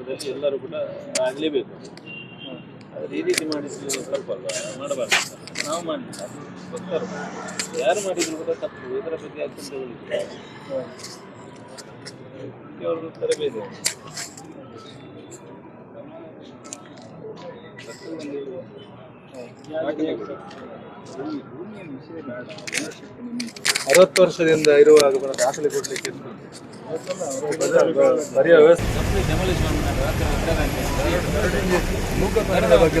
ವಿಚಾರದಲ್ಲಿ ಎಲ್ಲರೂ ಕೂಡ ಆಗಲೇಬೇಕು. ಆದರೆ ಈ ರೀತಿ ಮಾಡಿದ್ರೆ ಸ್ವಲ್ಪ ಅಲ್ವಾ? ಮಾಡಬಾರ್ದು. ನಾವು ಮಾಡಲಿಲ್ಲ ಗೊತ್ತಾರು ಯಾರು ಮಾಡಿದ್ರು ಕೂಡ ತಪ್ಪು, ಇದರ ಬಗ್ಗೆ ಯಾಕೆ ತಗೊಳ್ಳಿಲ್ಲ ಅವ್ರದ್ದು ತರಬೇತಿ. ಅರವತ್ತು ವರ್ಷದಿಂದ ಇರುವಾಗ ದಾಖಲೆ ಕೊಡ್ಲಿಕ್ಕೆ. ಬರೆಯೋ ವ್ಯವಸ್ಥೆ ಬಗ್ಗೆ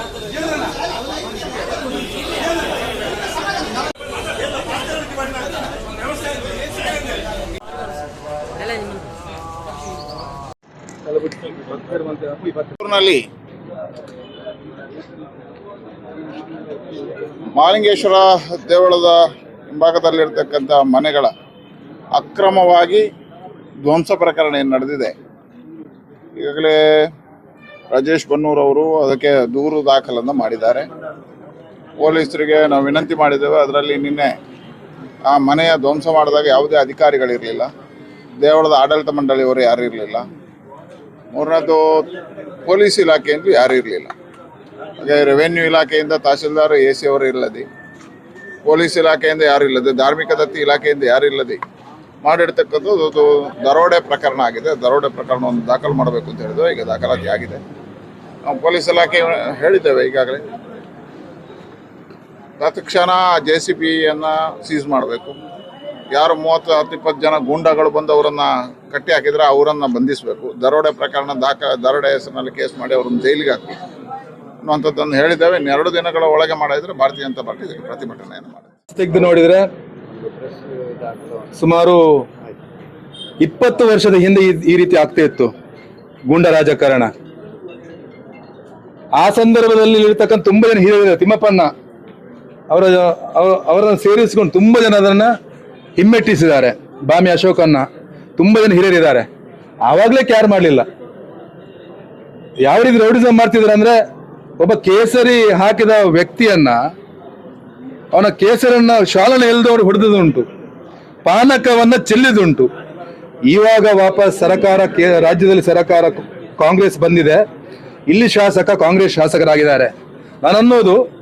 ಮಹಾಲಿಂಗೇಶ್ವರ ದೇವಳದ ಹಿಂಭಾಗದಲ್ಲಿರ್ತಕ್ಕಂಥ ಮನೆಗಳ ಅಕ್ರಮವಾಗಿ ಧ್ವಂಸ ಪ್ರಕರಣ ಏನು ನಡೆದಿದೆ. ಈಗಾಗಲೇ ರಾಜೇಶ್ ಬನ್ನೂರ್ ಅವರು ಅದಕ್ಕೆ ದೂರು ದಾಖಲನ್ನು ಮಾಡಿದ್ದಾರೆ. ಪೊಲೀಸರಿಗೆ ನಾವು ವಿನಂತಿ ಮಾಡಿದ್ದೇವೆ, ಅದರಲ್ಲಿ ನಿನ್ನೆ ಆ ಮನೆಯ ಧ್ವಂಸ ಮಾಡಿದಾಗ ಯಾವುದೇ ಅಧಿಕಾರಿಗಳಿರಲಿಲ್ಲ. ದೇವಳದ ಆಡಳಿತ ಮಂಡಳಿಯವರು ಯಾರೂ ಇರಲಿಲ್ಲ. ಮೂರನೇದು ಪೊಲೀಸ್ ಇಲಾಖೆಯಿಂದ ಯಾರೂ ಇರಲಿಲ್ಲ. ಹಾಗೆ ರೆವೆನ್ಯೂ ಇಲಾಖೆಯಿಂದ ತಹಸೀಲ್ದಾರ್ ಎ ಸಿ ಅವರು ಇಲ್ಲದೆ, ಪೊಲೀಸ್ ಇಲಾಖೆಯಿಂದ ಯಾರು ಇಲ್ಲದೆ, ಧಾರ್ಮಿಕ ದತ್ತಿ ಇಲಾಖೆಯಿಂದ ಯಾರು ಇಲ್ಲದೆ ಮಾಡಿರ್ತಕ್ಕಂಥದ್ದು ಅದು ದರೋಡೆ ಪ್ರಕರಣ ಆಗಿದೆ. ದರೋಡೆ ಪ್ರಕರಣವನ್ನು ದಾಖಲು ಮಾಡಬೇಕು ಅಂತ ಹೇಳಿದ್ರು. ಈಗ ದಾಖಲಾತಿ ಆಗಿದೆ. ನಾವು ಪೊಲೀಸ್ ಇಲಾಖೆ ಹೇಳಿದ್ದೇವೆ ಈಗಾಗಲೇ. ತತ್ಕ್ಷಣ ಜೆ ಸಿ ಪಿಯನ್ನು ಸೀಸ್ ಮಾಡಬೇಕು. ಯಾರು ಮೂವತ್ತು ಹತ್ತು ಇಪ್ಪತ್ತು ಜನ ಗೂಂಡಾಗಳು ಬಂದು ಅವರನ್ನು ಕಟ್ಟಿ ಹಾಕಿದ್ರೆ ಅವರನ್ನು ಬಂಧಿಸಬೇಕು. ದರೋಡೆ ಪ್ರಕರಣ ದಾಖ, ದರೋಡೆ ಹೆಸರಿನಲ್ಲಿ ಕೇಸ್ ಮಾಡಿ ಅವ್ರನ್ನ ಜೈಲಿಗೆ ಹಾಕಿ. ಅನ್ನುವಂಥದ್ದನ್ನು ಹೇಳಿದ್ದೇವೆ. ಇನ್ನೆರಡು ದಿನಗಳ ಒಳಗೆ ಮಾಡಿದ್ರೆ ಭಾರತೀಯ ಜನತಾ ಪಾರ್ಟಿ ಇದಕ್ಕೆ ಪ್ರತಿಭಟನೆಯನ್ನು ಮಾಡಿದೆ ತೆಗೆದು ನೋಡಿದರೆ ಸುಮಾರು ಇಪ್ಪತ್ತು ವರ್ಷದ ಹಿಂದೆ ಈ- ರೀತಿ ಆಗ್ತಾ ಇತ್ತು. ಗುಂಡ ರಾಜಕಾರಣ. ಆ ಸಂದರ್ಭದಲ್ಲಿ ಇರ್ತಕ್ಕಂಥ ತುಂಬಾ ಜನ ಹಿರಿಯರು ತಿಮ್ಮಪ್ಪಣ್ಣ ಅವರ ಅವ- ಅವರನ್ನು ಸೇರಿಸಿಕೊಂಡು ತುಂಬಾ ಜನ ಅದನ್ನ ಹಿಮ್ಮೆಟ್ಟಿಸಿದ್ದಾರೆ. ಬಾಮಿ ಅಶೋಕನ್ನ ತುಂಬಾ ಜನ ಹಿರಿಯರಿದ್ದಾರೆ. ಆವಾಗಲೇ ಕೇರ್ ಮಾಡಲಿಲ್ಲ. ಯಾವ ರೀತಿ ರೌಡಿಸಮ್ ಮಾಡ್ತಿದ್ರು ಅಂದ್ರೆ ಒಬ್ಬ ಕೇಸರಿ ಹಾಕಿದ ವ್ಯಕ್ತಿಯನ್ನ, ಅವನ ಕೇಸರನ್ನ ಶಾಲನೆ ಎಲ್ದವರು ಹೊಡೆದುಂಟು ಪಾನಕವನ್ನ ಚೆಲ್ಲಿದುಂಟು ಇವಾಗ ವಾಪಸ್ ಸರ್ಕಾರ ಕೇ- ರಾಜ್ಯದಲ್ಲಿ ಸರ್ಕಾರ ಕಾಂಗ್ರೆಸ್ ಬಂದಿದೆ. ಇಲ್ಲಿ ಶಾಸಕ, ಕಾಂಗ್ರೆಸ್ ಶಾಸಕರಾಗಿದ್ದಾರೆ. ನಾನನ್ನೋದು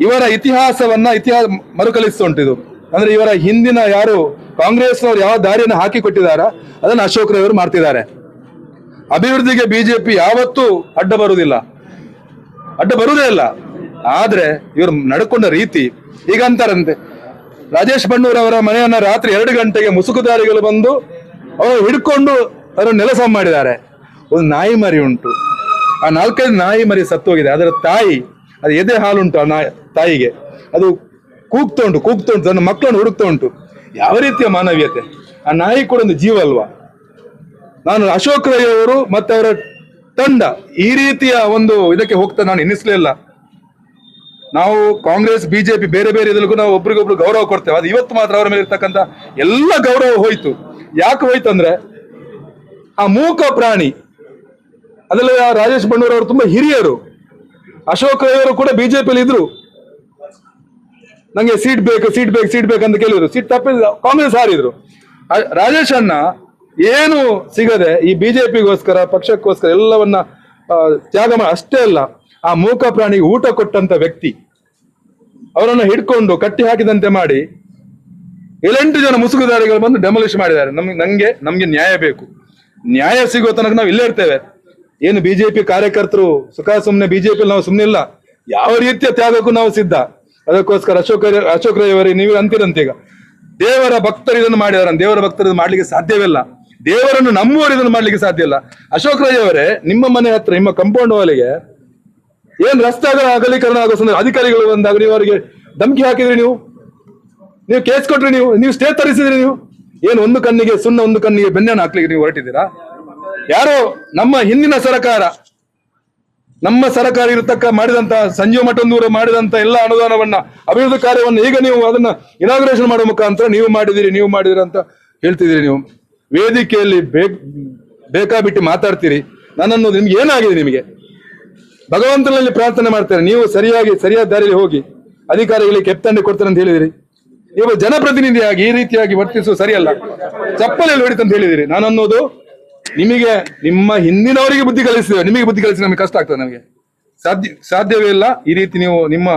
ಇವರ ಇತಿಹಾಸವನ್ನ ಇತಿಹಾಸ ಮರುಕಳಿಸುಂಟಿದು ಅಂದ್ರೆ ಇವರ ಹಿಂದಿನ ಯಾರು ಕಾಂಗ್ರೆಸ್ನವ್ರು ಯಾವ ದಾರಿಯನ್ನು ಹಾಕಿ ಕೊಟ್ಟಿದಾರ ಅದನ್ನು ಅಶೋಕ್ ರೈ ಅವರು ಮಾಡ್ತಿದ್ದಾರೆ. ಅಭಿವೃದ್ಧಿಗೆ ಬಿಜೆಪಿ ಯಾವತ್ತೂ ಅಡ್ಡ ಬರುವುದಿಲ್ಲ. ಅಡ್ಡ ಬರುವುದೇ ಇಲ್ಲ. ಆದ್ರೆ ಇವರು ನಡ್ಕೊಂಡ ರೀತಿ ಈಗ ಅಂತಾರಂತೆ. ರಾಜೇಶ್ ಅವರ ಮನೆಯನ್ನ ರಾತ್ರಿ ಎರಡು ಗಂಟೆಗೆ ಮುಸುಕುದಾರಿಗಳು ಬಂದು ಅವರು ಹಿಡ್ಕೊಂಡು ಅವರು ನೆಲಸ ಮಾಡಿದ್ದಾರೆ. ಒಂದು ನಾಯಿ ಮರಿ ಉಂಟು. ಆ ನಾಲ್ಕೈದು ನಾಯಿ ಮರಿ ಸತ್ತೋಗಿದೆ. ಅದರ ತಾಯಿ, ಅದು ಎದೆ ಹಾಲುಂಟು ಆ ನಾಯಿ ತಾಯಿಗೆ. ಅದು ಕೂಗ್ತಾ ಉಂಟು ಕೂಗ್ತಾ ಉಂಟು ತನ್ನ ಮಕ್ಕಳನ್ನು ಹುಡುಕ್ತಾ ಉಂಟು ಯಾವ ರೀತಿಯ ಮಾನವೀಯತೆ? ಆ ನಾಯಿ ಕೂಡ ಒಂದು ಜೀವ ಅಲ್ವಾ? ನಾನು ಅಶೋಕ್ ರೈ ಅವರು ಮತ್ತೆ ಅವರ ತಂಡ ಈ ರೀತಿಯ ಒಂದು ಇದಕ್ಕೆ ಹೋಗ್ತಾ ನಾನು ಎನಿಸ್ಲಿಲ್ಲ ನಾವು ಕಾಂಗ್ರೆಸ್, ಬಿಜೆಪಿ ಬೇರೆ ಬೇರೆ ಇದಕ್ಕೂ ನಾವು ಒಬ್ರಿಗೊಬ್ರು ಗೌರವ ಕೊಡ್ತೇವೆ. ಅದು ಇವತ್ತು ಮಾತ್ರ ಅವರ ಮೇಲೆ ಇರ್ತಕ್ಕಂಥ ಎಲ್ಲ ಗೌರವ ಹೋಯ್ತು. ಯಾಕೆ ಹೋಯ್ತು ಅಂದ್ರೆ ಆ ಮೂಕ ಪ್ರಾಣಿ, ಅದರಲ್ಲಿ ರಾಜೇಶ್ ಬಣ್ಣೂರ್ ಅವರು ತುಂಬಾ ಹಿರಿಯರು. ಅಶೋಕ್ ರೈ ಅವರು ಕೂಡ ಬಿಜೆಪಿಯಲ್ಲಿ ಇದ್ರು ನಂಗೆ ಸೀಟ್ ಬೇಕು ಸೀಟ್ ಬೇಕು ಸೀಟ್ ಬೇಕು ಅಂತ ಕೇಳಿದ್ರು. ಸೀಟ್ ತಪ್ಪಿದ್ರು ಕಾಂಗ್ರೆಸ್ ಹಾರಿದ್ರು. ರಾಜೇಶ್ ಅಣ್ಣ ಏನು ಸಿಗದೆ ಈ ಬಿಜೆಪಿಗೋಸ್ಕರ, ಪಕ್ಷಕ್ಕೋಸ್ಕರ ಎಲ್ಲವನ್ನ ತ್ಯಾಗ ಮಾಡಿ ಅಷ್ಟೇ ಅಲ್ಲ, ಆ ಮೂಕ ಪ್ರಾಣಿಗೆ ಊಟ ಕೊಟ್ಟಂತ ವ್ಯಕ್ತಿ, ಅವರನ್ನು ಹಿಡ್ಕೊಂಡು ಕಟ್ಟಿ ಹಾಕಿದಂತೆ ಮಾಡಿ, ಏಳೆಂಟು ಜನ ಮುಸುಗುದಾರಿಗಳು ಬಂದು ಡೆಮೊಲಿಷ್ ಮಾಡಿದ್ದಾರೆ. ನಮ್ಗೆ ನಂಗೆ, ನಮ್ಗೆ ನ್ಯಾಯ ಬೇಕು. ನ್ಯಾಯ ಸಿಗೋ ತನಕ ನಾವು ಇಲ್ಲೇ ಇರ್ತೇವೆ. ಏನು ಬಿಜೆಪಿ ಕಾರ್ಯಕರ್ತರು ಸುಖ ಸುಮ್ಮನೆ ಬಿಜೆಪಿ ನಾವು ಸುಮ್ಮನೆ ಇಲ್ಲ ಯಾವ ರೀತಿಯ ತ್ಯಾಗಕ್ಕೂ ನಾವು ಸಿದ್ಧ. ಅದಕ್ಕೋಸ್ಕರ ಅಶೋಕ ಅಶೋಕ ರೈ ಅವರಿಗೆ ನೀವು ಅಂತೀರಂತ ಈಗ. ದೇವರ ಭಕ್ತರು ಇದನ್ನು ಮಾಡಿದಾರೆ. ದೇವರ ಭಕ್ತರು ಮಾಡ್ಲಿಕ್ಕೆ ಸಾಧ್ಯವಿಲ್ಲ ದೇವರನ್ನು ನಂಬುವರು ಇದನ್ನು ಮಾಡ್ಲಿಕ್ಕೆ ಸಾಧ್ಯ ಇಲ್ಲ. ಅಶೋಕ್ ರೈ ಅವರೇ ನಿಮ್ಮ ಮನೆ ಹತ್ರ, ನಿಮ್ಮ ಕಂಪೌಂಡ್ ವಾಲಿಗೆ ಏನ್ ರಸ್ತೆ ಅಗಲ ಅಗಲೀಕರಣ ಆಗೋ ಸಂದರ್ಭ ಅಧಿಕಾರಿಗಳು ಬಂದಾಗ ನೀವು ಅವರಿಗೆ ಧಮಕಿ ಹಾಕಿದ್ರಿ ನೀವು? ನೀವು ಕೇಸ್ ಕೊಟ್ರಿ ನೀವು? ನೀವು ಸ್ಟೇ ತರಿಸಿದ್ರಿ ನೀವು? ಏನು ಒಂದು ಕಣ್ಣಿಗೆ ಸುಣ್ಣ, ಒಂದು ಕಣ್ಣಿಗೆ ಬೆಣ್ಣೆಯನ್ನು ಹಾಕ್ಲಿಕ್ಕೆ ನೀವು ಹೊರಟಿದ್ದೀರಾ? ಯಾರೋ ನಮ್ಮ ಹಿಂದಿನ ಸರ್ಕಾರ ನಮ್ಮ ಸರ್ಕಾರ ಇರತಕ್ಕ ಮಾಡಿದಂತ, ಸಂಜೀವ ಮಠಂದೂರು ಮಾಡಿದಂತ ಎಲ್ಲ ಅನುದಾನವನ್ನ, ಅಭಿವೃದ್ಧಿ ಕಾರ್ಯವನ್ನು ಈಗ ನೀವು ಅದನ್ನ ಇನಾಗ್ರೇಷನ್ ಮಾಡುವ ಮುಖಾಂತರ ನೀವು ಮಾಡಿದಿರಿ ನೀವು ಮಾಡಿದಿರಿ ಅಂತ ಹೇಳ್ತಿದ್ದೀರಿ ನೀವು. ವೇದಿಕೆಯಲ್ಲಿ ಬೇಕ್, ಬೇಕಾಬಿಟ್ಟು ಮಾತಾಡ್ತೀರಿ. ನನ್ನನ್ನು ನಿಮ್ಗೆ ಏನಾಗಿದೆ ನಿಮಗೆ? ಭಗವಂತನಲ್ಲಿ ಪ್ರಾರ್ಥನೆ ಮಾಡ್ತಾರೆ. ನೀವು ಸರಿಯಾಗಿ, ಸರಿಯಾದ ದಾರಿಯಲ್ಲಿ ಹೋಗಿ, ಅಧಿಕಾರಿಗಳಿಗೆ ಕೆತ್ತಂಡೆ ಕೊಡ್ತಾರೆ ಅಂತ ಹೇಳಿದಿರಿ. ನೀವು ಜನಪ್ರತಿನಿಧಿಯಾಗಿ ಈ ರೀತಿಯಾಗಿ ವರ್ತಿಸುವುದು ಸರಿಯಲ್ಲ. ಚಪ್ಪಲಿಯಲ್ಲಿ ಹೊಡಿತಂತ ಹೇಳಿದಿರಿ. ನಾನು ಅನ್ನೋದು ನಿಮಗೆ ನಿಮ್ಮ ಹಿಂದಿನವರಿಗೆ ಬುದ್ಧಿ ಕಲಿಸ್ತೇವೆ ನಿಮಗೆ ಬುದ್ಧಿ ಕಲಿಸಿ ನಮಗೆ ಕಷ್ಟ ಆಗ್ತದೆ ನಮಗೆ. ಸಾಧ್ಯ, ಸಾಧ್ಯವೇ ಇಲ್ಲ. ಈ ರೀತಿ ನೀವು ನಿಮ್ಮ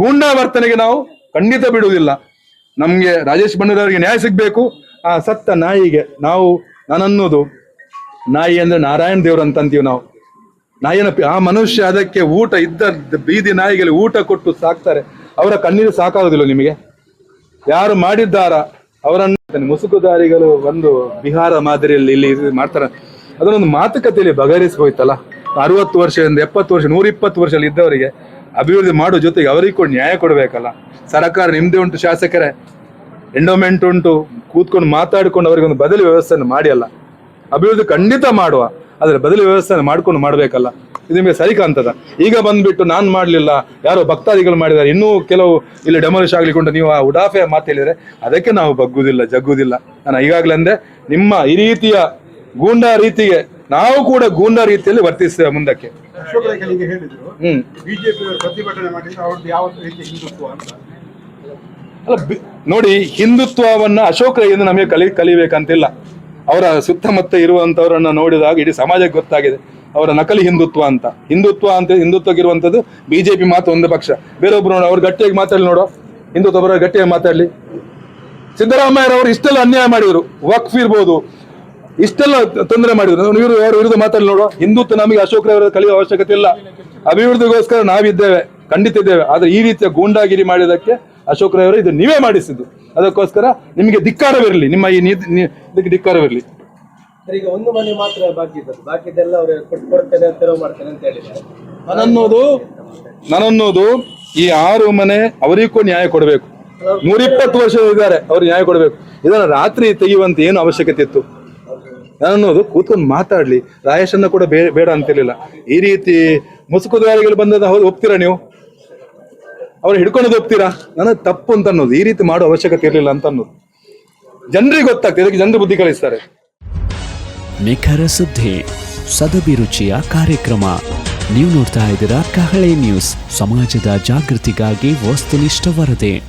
ಗೂಂಡಾ ವರ್ತನೆಗೆ ನಾವು ಖಂಡಿತ ಬಿಡುವುದಿಲ್ಲ. ನಮಗೆ ರಾಜೇಶ್ ಬಣ್ಣದವರಿಗೆ ನ್ಯಾಯ ಸಿಗ್ಬೇಕು. ಆ ಸತ್ತ ನಾಯಿಗೆ ನಾವು, ನಾನನ್ನೋದು ನಾಯಿ ಅಂದ್ರೆ ನಾರಾಯಣ ದೇವ್ರು ಅಂತ ಅಂತೀವಿ ನಾವು ನಾಯಿನ ಆ ಮನುಷ್ಯ ಅದಕ್ಕೆ ಊಟ ಇದ್ದ ಬೀದಿ ನಾಯಿಗೆ ಊಟ ಕೊಟ್ಟು ಸಾಕ್ತಾರೆ. ಅವರ ಕಣ್ಣೀರು ಸಾಕಾಗೋದಿಲ್ಲ ನಿಮಗೆ. ಯಾರು ಮಾಡಿದ್ದಾರ ಅವರನ್ನು ಮುಸುಕುದಾರಿಗಳು ಒಂದು ಬಿಹಾರ ಮಾದರಿಯಲ್ಲಿ ಇಲ್ಲಿ ಮಾಡ್ತಾರೆ. ಅದನ್ನೊಂದು ಮಾತುಕತೆಯಲ್ಲಿ ಬಗೆಹರಿಸಬಹುತ್ತಲ್ಲ ಅರವತ್ತು ವರ್ಷದಿಂದ ಎಪ್ಪತ್ತು ವರ್ಷ ನೂರ ಇಪ್ಪತ್ತು ವರ್ಷದಲ್ಲಿ ಇದ್ದವರಿಗೆ ಅಭಿವೃದ್ಧಿ ಮಾಡೋ ಜೊತೆಗೆ ಅವರಿಗೆ ಕೂಡ ನ್ಯಾಯ ಕೊಡಬೇಕಲ್ಲ? ಸರ್ಕಾರ ನಿಮ್ಮದೇ ಉಂಟು ಶಾಸಕರೇ. ಎಂಡೋಮೆಂಟ್ ಉಂಟು. ಕೂತ್ಕೊಂಡು ಮಾತಾಡಿಕೊಂಡು ಅವರಿಗೆ ಒಂದು ಬದಲಿ ವ್ಯವಸ್ಥೆಯನ್ನು ಮಾಡಿ ಅಲ್ಲ ಅಭಿವೃದ್ಧಿ ಖಂಡಿತ ಮಾಡುವ. ಆದರೆ ಬದಲಿ ವ್ಯವಸ್ಥೆಯನ್ನು ಮಾಡ್ಕೊಂಡು ಮಾಡಬೇಕಲ್ಲ? ಇದು ನಿಮಗೆ ಸರಿ ಕಾಣ್ತದ? ಈಗ ಬಂದ್ಬಿಟ್ಟು ನಾನು ಮಾಡಲಿಲ್ಲ. ಯಾರೋ ಭಕ್ತಾದಿಗಳು ಮಾಡಿದ್ದಾರೆ. ಇನ್ನೂ ಕೆಲವು ಇಲ್ಲಿ ಡೆಮಾಲಿಷ್ ಆಗ್ಲಿಕ್ಕೆ ಉಂಟು ನೀವು ಆ ಉಡಾಫೆ ಮಾತು ಹೇಳಿದ್ರೆ ಅದಕ್ಕೆ ನಾವು ಬಗ್ಗುದಿಲ್ಲ, ಜಗ್ಗುದಿಲ್ಲ. ನಾನು ಈಗಾಗಲೇ ಅಂದೆ, ನಿಮ್ಮ ಈ ರೀತಿಯ ಗೂಂಡಾ ರೀತಿಗೆ ನಾವು ಕೂಡ ಗೂಂಡಾ ರೀತಿಯಲ್ಲಿ ವರ್ತಿಸ್ತೇವೆ ಮುಂದಕ್ಕೆ. ಹ್ಮ್. ಅಲ್ಲ ನೋಡಿ ಹಿಂದುತ್ವವನ್ನ ಅಶೋಕ ಎಂದು ನಮಗೆ ಕಲಿ ಕಲಿಬೇಕಂತಿಲ್ಲ. ಅವರ ಸುತ್ತಮುತ್ತ ಇರುವಂತವರನ್ನ ನೋಡಿದಾಗ ಇಡೀ ಸಮಾಜಕ್ಕೆ ಗೊತ್ತಾಗಿದೆ. ಅವರ ನಕಲಿ ಹಿಂದುತ್ವ ಅಂತ. ಹಿಂದುತ್ವ ಅಂತ ಹಿಂದುತ್ವಕ್ಕೆ ಇರುವಂತದ್ದು ಬಿಜೆಪಿ ಮಾತು ಒಂದು ಪಕ್ಷ. ಬೇರೊಬ್ರು ನೋಡೋ ಅವ್ರು ಗಟ್ಟಿಯಾಗಿ ಮಾತಾಡಲಿ ನೋಡು. ಹಿಂದುತ್ವ ಬರೋ ಗಟ್ಟಿಯಾಗಿ ಮಾತಾಡ್ಲಿ. ಸಿದ್ದರಾಮಯ್ಯರವರು ಇಷ್ಟೆಲ್ಲ ಅನ್ಯಾಯ ಮಾಡಿದ್ರು. ವಕ್ಫ್ ಇರ್ಬೋದು. ಇಷ್ಟೆಲ್ಲ ತೊಂದರೆ ಮಾಡಿದ್ರು. ಇವರು ಯಾರು ವಿರುದ್ಧ ಮಾತಾಡಿ ನೋಡು. ಹಿಂದುತ್ವ ನಮಗೆ ಅಶೋಕ್ ರವರ ಕಲಿಯುವ ಅವಶ್ಯಕತೆ ಇಲ್ಲ. ಅಭಿವೃದ್ಧಿಗೋಸ್ಕರ ನಾವಿದ್ದೇವೆ ಖಂಡಿತ ಇದ್ದೇವೆ ಆದ್ರೆ ಈ ರೀತಿಯ ಗೂಂಡಾಗಿರಿ ಮಾಡಿದಕ್ಕೆ ಅಶೋಕ್ ರವರು ಇದು ನೀವೇ ಮಾಡಿಸಿದ್ದು. ಅದಕ್ಕೋಸ್ಕರ ನಿಮಗೆ ಧಿಕ್ಕಾರವಿರಲಿ. ನಿಮ್ಮ ಈ ಇದಕ್ಕೆ ಧಿಕ್ಕಾರವಿರಲಿ. ಈಗ ಒಂದು ಮನೆ ಮಾತ್ರ ಬಾಕಿ ಇದ್ದದ್ದು. ಬಾಕಿದೆಲ್ಲ ಅವ್ರು ಕೊಟ್ಟು ಕೊಡ್ತೇನೆ ತೆರವು ಮಾಡ್ತೇನೆ ಅಂತ ಹೇಳಿದ್ದಾರೆ. ನಾನನ್ನೋದು ನಾನನ್ನೋದು ಈ ಆರು ಮನೆ ಅವರಿಗೂ ನ್ಯಾಯ ಕೊಡಬೇಕು. ನೂರಿಪ್ಪತ್ತು ವರ್ಷ ಇದ್ದಾರೆ ಅವ್ರು ನ್ಯಾಯ ಕೊಡಬೇಕು. ಇದನ್ನ ರಾತ್ರಿ ತೆಗೆಯುವಂತ ಏನು ಅವಶ್ಯಕತೆ ಇತ್ತು? ನಾನನ್ನೋದು ಕೂತ್ಕೊಂಡು ಮಾತಾಡ್ಲಿ. ರಾಯೇಶನ್ನ ಕೂಡ ಬೇ- ಬೇಡ ಅಂತಿರಲಿಲ್ಲ. ಈ ರೀತಿ ಮುಸುಕುದಾರಿಗಳು ಬಂದದ ಹೌದು, ಒಪ್ತೀರಾ ನೀವು? ಅವ್ರು ಹಿಡ್ಕೊಂಡು ಒಪ್ತೀರಾ? ನನಗೆ ತಪ್ಪು ಅಂತ ಅನ್ನೋದು, ಈ ರೀತಿ ಮಾಡೋ ಅವಶ್ಯಕತೆ ಇರಲಿಲ್ಲ ಅಂತ ಅನ್ನೋದು. ಜನರಿಗೆ ಗೊತ್ತಾಗ್ತದೆ, ಇದಕ್ಕೆ ಜನರು ಬುದ್ಧಿ ಕಲಿಸ್ತಾರೆ. ನಿಖರ ಸುದ್ದಿ ಸದಭಿರುಚಿಯ ಕಾರ್ಯಕ್ರಮ. ನೀವು ನೋಡ್ತಾ ಇದ್ದೀರಾ ಕಹಳೆ ನ್ಯೂಸ್, ಸಮಾಜದ ಜಾಗೃತಿಗಾಗಿ ವಸ್ತುನಿಷ್ಠ ವರದಿ.